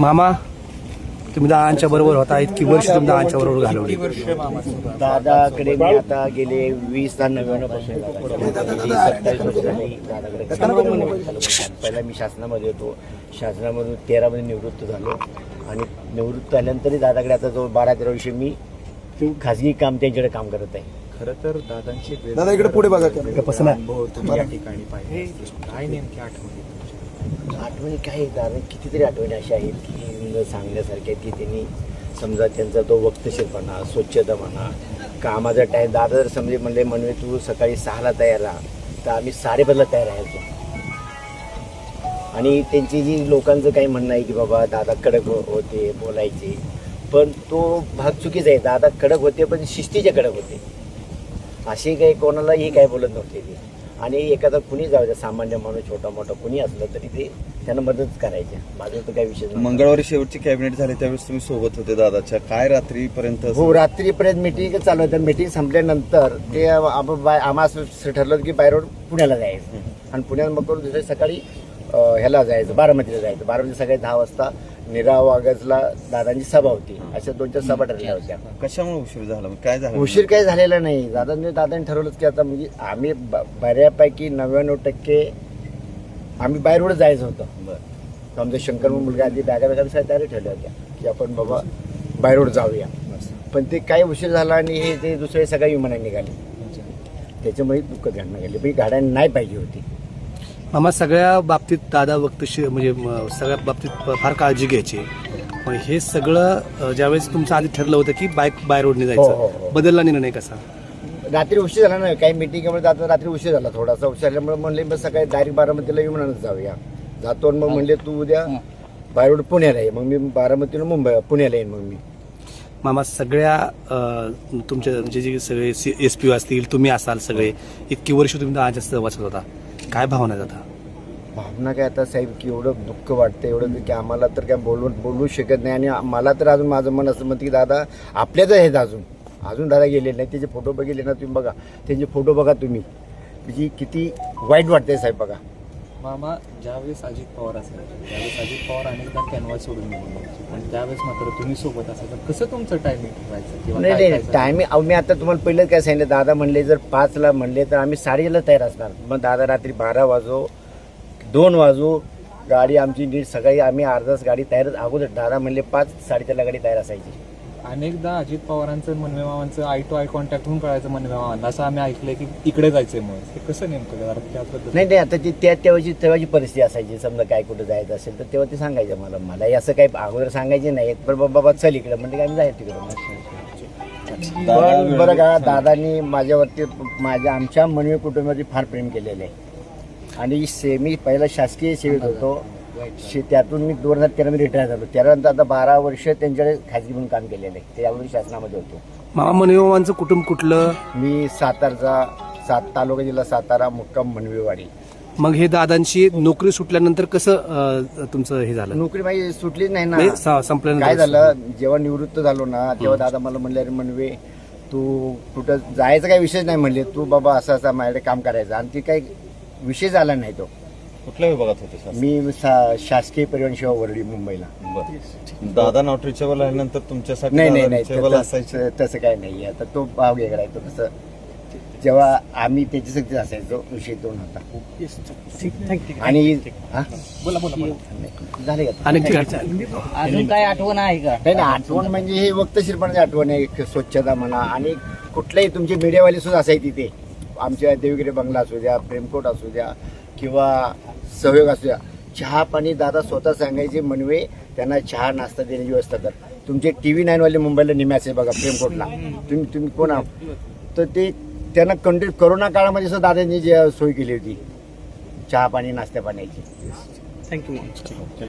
मामा तुम्ही दहाच्या बरोबर होता इतकी वर्ष तुम्ही दहाच्या बरोबर घालवली. दादाकडे मी आता गेले वीस नव्याण्णवपासून सत्तावीस वर्ष झाली. दादाकडे काम करतो. पहिला मी शासनामध्ये होतो. शासनामधून तेरामध्ये निवृत्त झालो. आणि निवृत्त झाल्यानंतरही दादाकडे आता जवळ बारा तेरा वर्ष मी खाजगी काम त्यांच्याकडे काम करत आहे. खरं तर दादांची दादा इकडे पुढे बघा. कसं या ठिकाणी पाहिले. काय नेमकी आठवणी? आठवणी काय आहेत? दादा कितीतरी आठवणी अशा आहेत की सांगण्यासारख्या की त्यांनी समजा त्यांचा तो वक्तशीरपणा स्वच्छता म्हणा कामाचा टाईम दादा जर समजे म्हणले म्हणवे तू सकाळी सहाला तयार राहा. तर आम्ही साडेपाचला तयार राहायचो. आणि त्यांची जी लोकांचं काही म्हणणं आहे की बाबा दादा कडक हो-, होते बोलायचे. पण तो भाग चुकीचा आहे. दादा कडक होते पण शिस्तीचे कडक होते. असे काही कोणालाही काय बोलत नव्हते ते. आणि एखादा कुणी जाऊ द्या सामान्य माणूस छोटा मोठा कुणी असलं तरी ते त्यांना मदत करायचे. माझं तर काही विषय नव्हता. मंगळवारी शेवटची कॅबिनेट झाली त्यावेळेस तुम्ही सोबत होते दादाच्या. काय रात्रीपर्यंत हो रात्रीपर्यंत मिटिंग चालू होतं. मिटिंग संपल्यानंतर ते आम- बाय- आम्हा असं ठरलं होतं की बाय रोड पुण्याला जायचं. आणि पुण्यात मग करून दुसऱ्या सकाळी ह्याला जायचं बारामतीला जायचं. बारामती सकाळी दहा वाजता निरा वागजला दादांची सभा होती. अशा दोन चार सभा ठरल्या होत्या. कशामुळे उशीर झाला? मग काय झालं? उशीर काही झालेला नाही. दादांनी दादांनी ठरवलंच की आता म्हणजे आम्ही ब- बऱ्यापैकी नव्याण्णव टक्के आम्ही रोड जायचं होतं. बरं. तर आमचा शंकर म्हणून मुलगा आधी बॅगा बॅगा सगळ्या तयारी ठेवल्या होत्या की आपण बाबा रोड जाऊया. पण ते काय उशीर झाला आणि हे ते दुसरे सगळ्या विमानाने निघाले. त्याच्यामुळे दुःख घडणं गेले. पण ही गाड्या नाही पाहिजे होती. मामा सगळ्या बाबतीत दादा वक्तशी म्हणजे सगळ्या बाबतीत फार काळजी घ्यायची. पण हे सगळं ज्यावेळेस तुमचं आधी ठरलं होतं की बाईक बाय रोडने हो, हो, जायचं हो. बदलला निर्णय कसा? रात्री उशीर झाला ना काही मिटिंगमुळे जाता रात्री उशीर झाला थोडासा. उशीर झाल्यामुळे म्हणले मग सकाळी डायरेक्ट बारामतीला विमानानं जाऊया. जातो मग म्हणले तू उद्या बाय रोड पुण्याला आहे मग मी बारामतीला मुंबई पुण्याला येईन मग मी. मामा सगळ्या तुमच्या म्हणजे जे सगळे एस पी असतील तुम्ही असाल सगळे इतकी वर्ष तुम्ही दहाच्या सहवासात होता. काय भावना आता? भावना काय आता साहेब की एवढं दुःख वाटतं एवढं की आम्हाला तर काय बोलू बोलू शकत नाही. आणि मला तर अजून माझं मन असं म्हणतं की दादा आपल्याच आहेत अजून. अजून दादा गेले नाही त्याचे फोटो बघितले ना तुम्ही बघा. त्यांचे फोटो बघा तुम्ही. म्हणजे किती वाईट वाटतंय साहेब बघा. मामा ज्यावेळेस अजित पवार असायचे त्यावेळेस अजित पवार अनेकदा कॅनव्हास सोडून निघून जायचे. आणि त्यावेळेस मात्र तुम्ही सोबत असायचं कसं तुमचं टायमिंग ठेवायचं किंवा नाही काय नाही टायमिंग अहो मी आता तुम्हाला पहिलं काय सांगितलं? दादा म्हणले जर पाचला म्हणले तर आम्ही साडेला तयार असणार. मग दादा रात्री बारा वाजो दोन वाजो गाडी आमची नीट सकाळी आम्ही अर्धाच गाडी तयार अगोदर दादा म्हणले पाच साडेचारला गाडी तयार असायची. अनेकदा अजित पवारांचं मनवे मामांचं आय टू आय कॉन्टॅक्ट होऊन कळायचं मनवे मामांना. असं आम्ही ऐकलंय की इकडे जायचंय मग हे कसं नेमकं जरा त्याबद्दल? नाही नाही आता ती त्या तेव्हाची तेव्हाची परिस्थिती असायची. समजा काय कुठं जायचं असेल तर तेव्हा ते सांगायचं मला. मलाही असं काही अगोदर सांगायचे नाही. पण बाबा बाबा चल इकडं. म्हणजे काय आम्ही जायचं तिकडं. पण बरं का दादानी माझ्यावरती माझ्या आमच्या मनवी कुटुंबावरती फार प्रेम केलेलं आहे. आणि से मी पहिला शासकीय सेवेत होतो. शे त्यातून मी दोन हजार तेरामध्ये रिटायर झालो. त्यानंतर आता बारा वर्ष त्यांच्याकडे खाजगी म्हणून काम केलेलं आहे. त्यावेळी शासनामध्ये होतो. मामा कुटुंब कुठलं? मी सातारचा सात तालुका जिल्हा सातारा मुक्काम मनवीवाडी. मग हे दादांची नोकरी सुटल्यानंतर कसं अ, तुमचं हे झालं? नोकरी माझी सुटलीच नाही ना. नाही, स- संपल्यानंतर काय झालं जेव्हा निवृत्त झालो ना तेव्हा दादा मला म्हणले अरे म्हणवे तू कुठं जायचं काही विषय नाही म्हणले. तू बाबा असं असं माझ्याकडे काम करायचं. आणि ती काही विषय झाला नाही तो. कुठल्या विभागात होते? मी सा- शासकीय परिवहन सेवा वरळी मुंबईला. बरं. दादा नॉट रिचेबल आल्यानंतर तुमच्यासाठी नाही नाही दादा नाही reachable तसं- असायचे. तसं काही नाही. आता तो भाव वेगळा आहे तो कसं जेव्हा आम्ही त्याच्यासाठी असायचो विषय दोन होता. आणि हा? झाले का? अजून काय आठवण आहे का? नाही नाही आठवण म्हणजे हे वक्तशीरपणाची आठवण आहे एक स्वच्छता म्हणा आणि कुठल्याही तुमचे मीडियावाले सुद्धा असायचे तिथे आमच्या देवगिरी बंगला असू द्या प्रेमकोट असू द्या किंवा सहयोग असू द्या. चहा पाणी दादा स्वतः सांगायचे म्हणवे त्यांना चहा नाश्ता देण्याची व्यवस्था कर. तुमचे टी व्ही नाईनवाले मुंबईला निम्याचे बघा प्रेमकोटला. तुम्ही तुम्ही कोण आहात? तर ते त्यांना कंटिन्यू करोना काळामध्ये सुद्धा दादांनी जे सोय केली होती. चहा पाणी नाश्त्या पाण्याची. थँक्यू